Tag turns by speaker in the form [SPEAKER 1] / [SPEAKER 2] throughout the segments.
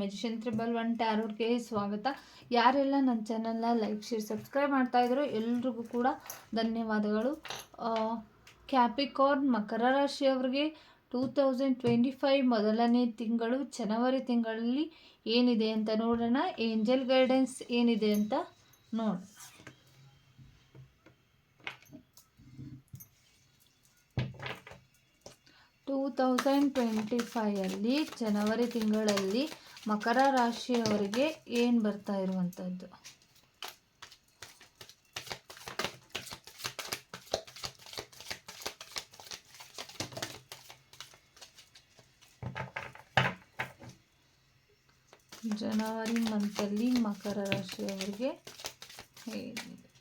[SPEAKER 1] Magician triple one ಟ್ಯಾರೋರ್ಗೆ ಸ್ವಾಗತ. ಯಾರೆಲ್ಲ ನನ್ನ ಚಾನಲ್ನ ಲೈಕ್, ಶೇರ್, ಸಬ್ಸ್ಕ್ರೈಬ್ ಮಾಡ್ತಾ ಇದ್ರು ಎಲ್ರಿಗೂ ಕೂಡ ಧನ್ಯವಾದಗಳು. ಕ್ಯಾಪಿಕಾರ್ನ್ ಮಕರ ರಾಶಿಯವ್ರಿಗೆ ಟೂ ತೌಸಂಡ್ ಟ್ವೆಂಟಿ ಫೈವ್ ಮೊದಲನೇ ತಿಂಗಳು, ಜನವರಿ ತಿಂಗಳಲ್ಲಿ ಏನಿದೆ ಅಂತ ನೋಡೋಣ. ಏಂಜಲ್ ಗೈಡೆನ್ಸ್ ಏನಿದೆ ಅಂತ ನೋಡೋಣ ಟೂ ತೌಸಂಡ್ ಟ್ವೆಂಟಿ ಫೈಯಲ್ಲಿ ಜನವರಿ ತಿಂಗಳಲ್ಲಿ ಮಕರ ರಾಶಿಯವರಿಗೆ ಏನು ಬರ್ತಾ ಇರುವಂಥದ್ದು ಜನವರಿ ಮಂತಲ್ಲಿ ಮಕರ ರಾಶಿಯವರಿಗೆ ಏನಿದೆ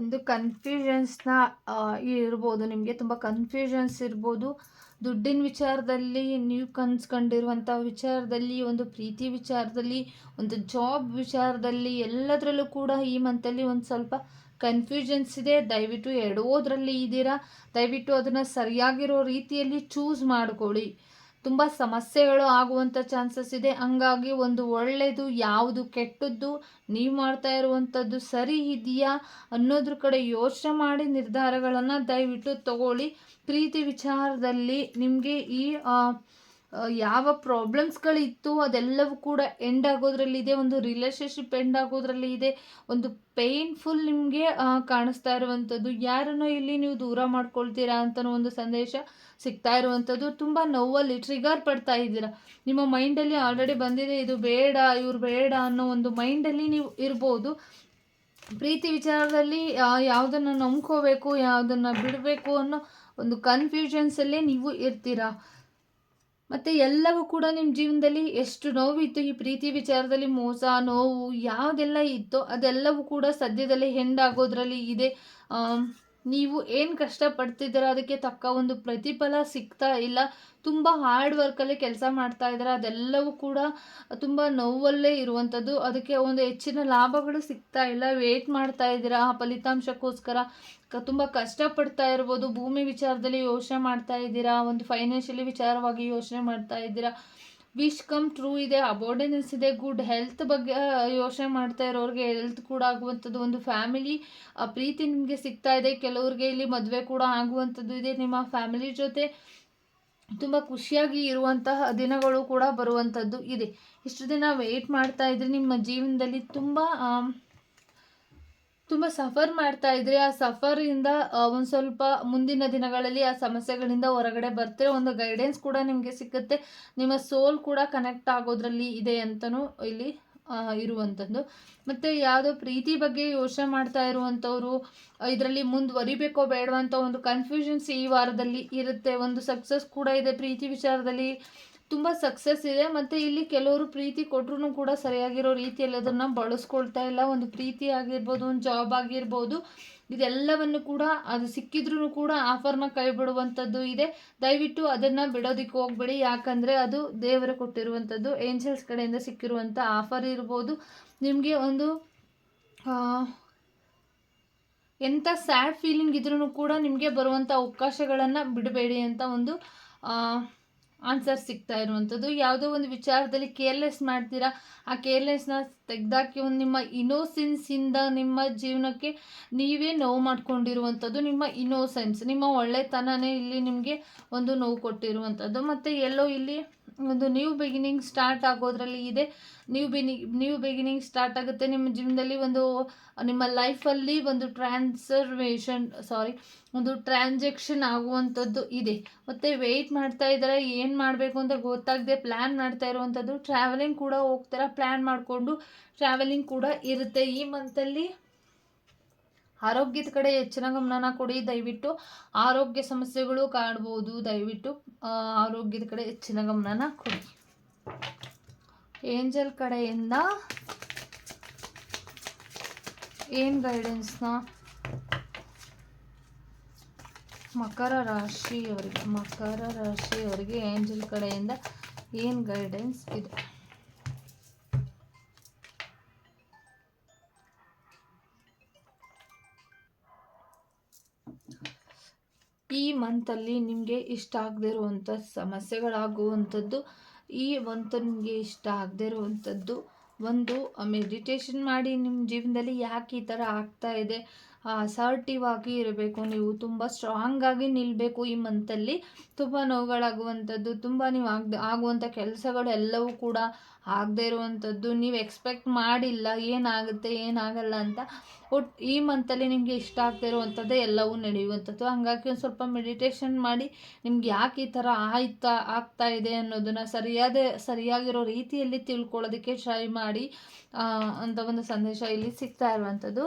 [SPEAKER 1] ಒಂದು ಕನ್ಫ್ಯೂಷನ್ಸ್ನ ಇರ್ಬೋದು. ನಿಮಗೆ ತುಂಬ ಕನ್ಫ್ಯೂಷನ್ಸ್ ಇರ್ಬೋದು. ದುಡ್ಡಿನ ವಿಚಾರದಲ್ಲಿ ನೀವು ಕನ್ಸ್ಕೊಂಡಿರುವಂಥ ವಿಚಾರದಲ್ಲಿ, ಒಂದು ಪ್ರೀತಿ ವಿಚಾರದಲ್ಲಿ, ಒಂದು ಜಾಬ್ ವಿಚಾರದಲ್ಲಿ ಎಲ್ಲದರಲ್ಲೂ ಕೂಡ ಈ ಮಂತಲ್ಲಿ ಒಂದು ಸ್ವಲ್ಪ ಕನ್ಫ್ಯೂಷನ್ಸ್ ಇದೆ. ದಯವಿಟ್ಟು ಎಡೋದ್ರಲ್ಲಿ ಇದ್ದೀರಾ? ದಯವಿಟ್ಟು ಅದನ್ನು ಸರಿಯಾಗಿರೋ ರೀತಿಯಲ್ಲಿ ಚೂಸ್ ಮಾಡಿಕೊಳ್ಳಿ. ತುಂಬ ಸಮಸ್ಯೆಗಳು ಆಗುವಂಥ ಚಾನ್ಸಸ್ ಇದೆ. ಹಂಗಾಗಿ ಒಂದು ಒಳ್ಳೆಯದು ಯಾವುದು ಕೆಟ್ಟದ್ದು ನೀವು ಮಾಡ್ತಾ ಇರುವಂಥದ್ದು ಸರಿ ಇದೆಯಾ ಅನ್ನೋದ್ರ ಕಡೆ ಯೋಚನೆ ಮಾಡಿ ನಿರ್ಧಾರಗಳನ್ನು ದಯವಿಟ್ಟು ತಗೊಳ್ಳಿ. ಪ್ರೀತಿ ವಿಚಾರದಲ್ಲಿ ನಿಮಗೆ ಈ ಯಾವ ಪ್ರಾಬ್ಲಮ್ಸ್ಗಳಿತ್ತು ಅದೆಲ್ಲವೂ ಕೂಡ ಎಂಡ್ ಆಗೋದ್ರಲ್ಲಿ ಒಂದು ರಿಲೇಶನ್ಶಿಪ್ ಎಂಡ್ ಆಗೋದ್ರಲ್ಲಿ ಇದೆ, ಒಂದು ಪೇಯ್ನ್ಫುಲ್ ನಿಮಗೆ ಕಾಣಿಸ್ತಾ ಇರುವಂಥದ್ದು. ಯಾರನ್ನು ಇಲ್ಲಿ ನೀವು ದೂರ ಮಾಡ್ಕೊಳ್ತೀರಾ ಅಂತನೋ ಒಂದು ಸಂದೇಶ ಸಿಗ್ತಾ ಇರುವಂಥದ್ದು. ತುಂಬ ನೋವಲ್ಲಿ ಟ್ರಿಗರ್ ಪಡ್ತಾ ಇದ್ದೀರಾ. ನಿಮ್ಮ ಮೈಂಡಲ್ಲಿ ಆಲ್ರೆಡಿ ಬಂದಿದೆ, ಇದು ಬೇಡ, ಇವ್ರು ಬೇಡ ಅನ್ನೋ ಒಂದು ಮೈಂಡಲ್ಲಿ ನೀವು ಇರ್ಬೋದು. ಪ್ರೀತಿ ವಿಚಾರದಲ್ಲಿ ಯಾವುದನ್ನು ನಂಬ್ಕೋಬೇಕು, ಯಾವುದನ್ನು ಬಿಡಬೇಕು ಅನ್ನೋ ಒಂದು ಕನ್ಫ್ಯೂಷನ್ಸಲ್ಲೇ ನೀವು ಇರ್ತೀರಾ. ಮತ್ತು ಎಲ್ಲವೂ ಕೂಡ ನಿಮ್ಮ ಜೀವನದಲ್ಲಿ ಎಷ್ಟು ನೋವಿತ್ತು, ಈ ಪ್ರೀತಿ ವಿಚಾರದಲ್ಲಿ ಮೋಸ, ನೋವು, ಯಾವುದೆಲ್ಲ ಇತ್ತೋ ಅದೆಲ್ಲವೂ ಕೂಡ ಸದ್ಯದಲ್ಲೇ ಹೆಂಡಾಗೋದ್ರಲ್ಲಿ ಇದೆ. ನೀವು ಏನು ಕಷ್ಟಪಡ್ತಿದ್ದೀರ ಅದಕ್ಕೆ ತಕ್ಕ ಒಂದು ಪ್ರತಿಫಲ ಸಿಗ್ತಾ ಇಲ್ಲ. ತುಂಬ ಹಾರ್ಡ್ ವರ್ಕಲ್ಲಿ ಕೆಲಸ ಮಾಡ್ತಾ ಇದ್ದಾರೆ. ಅದೆಲ್ಲವೂ ಕೂಡ ತುಂಬ ನೋವಲ್ಲೇ ಇರುವಂಥದ್ದು. ಅದಕ್ಕೆ ಒಂದು ಹೆಚ್ಚಿನ ಲಾಭಗಳು ಸಿಗ್ತಾ ಇಲ್ಲ. ವೇಟ್ ಮಾಡ್ತಾ ಇದ್ದೀರಾ? ಆ ಫಲಿತಾಂಶಕ್ಕೋಸ್ಕರ ತುಂಬ ಕಷ್ಟಪಡ್ತಾ ಇರ್ಬೋದು. ಭೂಮಿ ವಿಚಾರದಲ್ಲಿ ಯೋಚನೆ ಮಾಡ್ತಾ ಇದ್ದೀರಾ? ಒಂದು ಫೈನಾನ್ಷಿಯಲಿ ವಿಚಾರವಾಗಿ ಯೋಚನೆ ಮಾಡ್ತಾ ಇದ್ದೀರಾ? ವಿಶ್ ಕಮ್ ಟ್ರೂ ಇದೆ, ಅಬೋರ್ಡೆನ್ಸ್ ಇದೆ, ಗುಡ್ ಹೆಲ್ತ್ ಬಗ್ಗೆ ಯೋಚನೆ ಮಾಡ್ತಾ ಇರೋರಿಗೆ ಹೆಲ್ತ್ ಕೂಡ ಆಗುವಂಥದ್ದು ಒಂದು ಫ್ಯಾಮಿಲಿ ಪ್ರೀತಿ ನಿಮಗೆ ಸಿಗ್ತಾ ಇದೆ, ಕೆಲವ್ರಿಗೆ ಇಲ್ಲಿ ಮದುವೆ ಕೂಡ ಆಗುವಂಥದ್ದು ಇದೆ, ನಿಮ್ಮ ಫ್ಯಾಮಿಲಿ ಜೊತೆ ತುಂಬ ಖುಷಿಯಾಗಿ ಇರುವಂತಹ ದಿನಗಳು ಕೂಡ ಬರುವಂಥದ್ದು ಇದೆ. ಇಷ್ಟು ದಿನ ವೆಯ್ಟ್ ಮಾಡ್ತಾ ಇದ್ರೆ, ನಿಮ್ಮ ಜೀವನದಲ್ಲಿ ತುಂಬ ತುಂಬ ಸಫರ್ ಮಾಡ್ತಾ ಇದ್ರೆ. ಆ ಸಫರಿಂದ ಒಂದು ಸ್ವಲ್ಪ ಮುಂದಿನ ದಿನಗಳಲ್ಲಿ ಆ ಸಮಸ್ಯೆಗಳಿಂದ ಹೊರಗಡೆ ಬರ್ತೀರ. ಒಂದು ಗೈಡೆನ್ಸ್ ಕೂಡ ನಿಮಗೆ ಸಿಗುತ್ತೆ ನಿಮ್ಮ ಸೋಲ್ ಕೂಡ ಕನೆಕ್ಟ್ ಆಗೋದ್ರಲ್ಲಿ ಇದೆ ಅಂತಲೂ ಇಲ್ಲಿ ಇರುವಂಥದ್ದು ಮತ್ತು ಯಾವುದೋ ಪ್ರೀತಿ ಬಗ್ಗೆ ಯೋಚನೆ ಮಾಡ್ತಾ ಇರುವಂಥವ್ರು ಇದರಲ್ಲಿ ಮುಂದುವರಿಬೇಕೋ ಬೇಡವಂತ ಒಂದು ಕನ್ಫ್ಯೂಷನ್ಸ್ ಈ ವಾರದಲ್ಲಿ ಇರುತ್ತೆ. ಒಂದು ಸಕ್ಸಸ್ ಕೂಡ ಇದೆ ಪ್ರೀತಿ ವಿಚಾರದಲ್ಲಿ. ತುಂಬ ಸಕ್ಸಸ್ ಇದೆ. ಮತ್ತು ಇಲ್ಲಿ ಕೆಲವರು ಪ್ರೀತಿ ಕೊಟ್ಟರು ಕೂಡ ಸರಿಯಾಗಿರೋ ರೀತಿಯಲ್ಲಿ ಅದನ್ನು ಬಳಸ್ಕೊಳ್ತಾ ಇಲ್ಲ. ಒಂದು ಪ್ರೀತಿ ಆಗಿರ್ಬೋದು, ಒಂದು ಜಾಬ್ ಆಗಿರ್ಬೋದು, ಇದೆಲ್ಲವನ್ನು ಕೂಡ ಅದು ಸಿಕ್ಕಿದ್ರೂ ಕೂಡ ಆಫರ್ನ ಕೈ ಬಿಡುವಂಥದ್ದು ಇದೆ. ದಯವಿಟ್ಟು ಅದನ್ನು ಬಿಡೋದಕ್ಕೆ ಹೋಗ್ಬೇಡಿ. ಯಾಕಂದರೆ ಅದು ದೇವರು ಕೊಟ್ಟಿರುವಂಥದ್ದು ಏಂಜಲ್ಸ್ ಕಡೆಯಿಂದ ಸಿಕ್ಕಿರುವಂಥ ಆಫರ್ ಇರ್ಬೋದು. ನಿಮಗೆ ಒಂದು ಎಂಥ ಸ್ಯಾಡ್ ಫೀಲಿಂಗ್ ಇದ್ರೂ ಕೂಡ ನಿಮಗೆ ಬರುವಂಥ ಅವಕಾಶಗಳನ್ನು ಬಿಡಬೇಡಿ ಅಂತ ಒಂದು ಆನ್ಸರ್ ಸಿಗ್ತಾ ಇರುವಂಥದ್ದು. ಯಾವುದೋ ಒಂದು ವಿಚಾರದಲ್ಲಿ ಕೇರ್ಲೆಸ್ ಮಾಡ್ತೀರಾ? ಆ ಕೇರ್ಲೆಸ್ನ ತೆಗೆದಾಕಿ ಒಂದು ನಿಮ್ಮ ಇನೋಸೆನ್ಸಿಂದ ನಿಮ್ಮ ಜೀವನಕ್ಕೆ ನೀವೇ ನೋವು ಮಾಡ್ಕೊಂಡಿರುವಂಥದ್ದು, ನಿಮ್ಮ ಇನೋಸೆನ್ಸ್ ನಿಮ್ಮ ಒಳ್ಳೆತನನೇ ಇಲ್ಲಿ ನಿಮಗೆ ಒಂದು ನೋವು ಕೊಟ್ಟಿರುವಂಥದ್ದು. ಮತ್ತು ಎಲ್ಲೋ ಇಲ್ಲಿ ಒಂದು ನ್ಯೂ ಬಿಗಿನಿಂಗ್ ಸ್ಟಾರ್ಟ್ ಆಗೋದ್ರಲ್ಲಿ ಇದೆ. ನ್ಯೂ ಬಿನಿ ನ್ಯೂ ಬಿಗಿನಿಂಗ್ ಸ್ಟಾರ್ಟ್ ಆಗುತ್ತೆ. ನಿಮ್ಮ ಜೀವನದಲ್ಲಿ ಒಂದು, ನಿಮ್ಮ ಲೈಫಲ್ಲಿ ಒಂದು ಟ್ರಾನ್ಸರ್ವೇಷನ್ ಸಾರಿ ಒಂದು ಟ್ರಾನ್ಸಾಕ್ಷನ್ ಆಗುವಂಥದ್ದು ಇದೆ. ಮತ್ತು ವೆಯ್ಟ್ ಮಾಡ್ತಾ ಇದ್ದಾರೆ ಏನು ಮಾಡಬೇಕು ಅಂತ ಗೊತ್ತಾಗದೆ ಪ್ಲ್ಯಾನ್ ಮಾಡ್ತಾ ಇರುವಂಥದ್ದು. ಟ್ರಾವೆಲಿಂಗ್ ಕೂಡ ಹೋಗ್ತಾರೆ ಪ್ಲ್ಯಾನ್ ಮಾಡಿಕೊಂಡು ಟ್ರಾವೆಲಿಂಗ್ ಕೂಡ ಇರುತ್ತೆ. ಈ ಮಂತಲ್ಲಿ ಆರೋಗ್ಯದ ಕಡೆ ಹೆಚ್ಚಿನ ಗಮನನ ಕೊಡಿ. ದಯವಿಟ್ಟು ಆರೋಗ್ಯ ಸಮಸ್ಯೆಗಳು ಕಾಣ್ಬೋದು. ದಯವಿಟ್ಟು ಆರೋಗ್ಯದ ಕಡೆ ಹೆಚ್ಚಿನ ಗಮನನ ಕೊಡಿ. ಏಂಜಲ್ ಕಡೆಯಿಂದ ಏನು ಗೈಡೆನ್ಸ್ನ ಮಕರ ರಾಶಿಯವರಿಗೆ ಮಕರ ರಾಶಿಯವರಿಗೆ ಏಂಜಲ್ ಕಡೆಯಿಂದ ಏನು ಗೈಡೆನ್ಸ್ ಇದೆ? ಈ ಮಂತಲ್ಲಿ ನಿಮಗೆ ಇಷ್ಟ ಆಗದೇ ಇರುವಂಥ ಸಮಸ್ಯೆಗಳಾಗುವಂಥದ್ದು, ಈ ಮಂತ್ ನಿಮಗೆ ಇಷ್ಟ ಆಗದೇ ಇರುವಂಥದ್ದು ಒಂದು ಮೆಡಿಟೇಷನ್ ಮಾಡಿ ನಿಮ್ಮ ಜೀವನದಲ್ಲಿ ಯಾಕೆ ಈ ಥರ ಆಗ್ತಾ ಇದೆ ಅಸರ್ಟಿವ್ ಆಗಿ ಇರಬೇಕು. ನೀವು ತುಂಬ ಸ್ಟ್ರಾಂಗ್ ಆಗಿ ನಿಲ್ಲಬೇಕು ಈ ಮಂತಲ್ಲಿ ತುಂಬ ನೋವುಗಳಾಗುವಂಥದ್ದು, ತುಂಬ ನೀವು ಆಗ ಆಗುವಂಥ ಕೆಲಸಗಳು ಎಲ್ಲವೂ ಕೂಡ ಆಗದೇ ಇರುವಂಥದ್ದು. ನೀವು ಎಕ್ಸ್ಪೆಕ್ಟ್ ಮಾಡಿಲ್ಲ, ಏನಾಗುತ್ತೆ, ಏನಾಗಲ್ಲ ಅಂತ ಒಟ್ಟು ಈ ಮಂತಲ್ಲಿ ನಿಮಗೆ ಇಷ್ಟ ಆಗ್ತಾ ಇರುವಂಥದ್ದೇ ಎಲ್ಲವೂ ನಡೆಯುವಂಥದ್ದು. ಹಂಗಾಗಿ ಒಂದು ಸ್ವಲ್ಪ ಮೆಡಿಟೇಷನ್ ಮಾಡಿ ನಿಮ್ಗೆ ಯಾಕೆ ಈ ಥರ ಆಯ್ತಾ, ಆಗ್ತಾ ಇದೆ ಅನ್ನೋದನ್ನು ಸರಿಯಾದ, ಸರಿಯಾಗಿರೋ ರೀತಿಯಲ್ಲಿ ತಿಳ್ಕೊಳ್ಳೋದಕ್ಕೆ ಟ್ರೈ ಮಾಡಿ ಅಂತ ಒಂದು ಸಂದೇಶ ಇಲ್ಲಿ ಸಿಗ್ತಾ ಇರುವಂಥದ್ದು.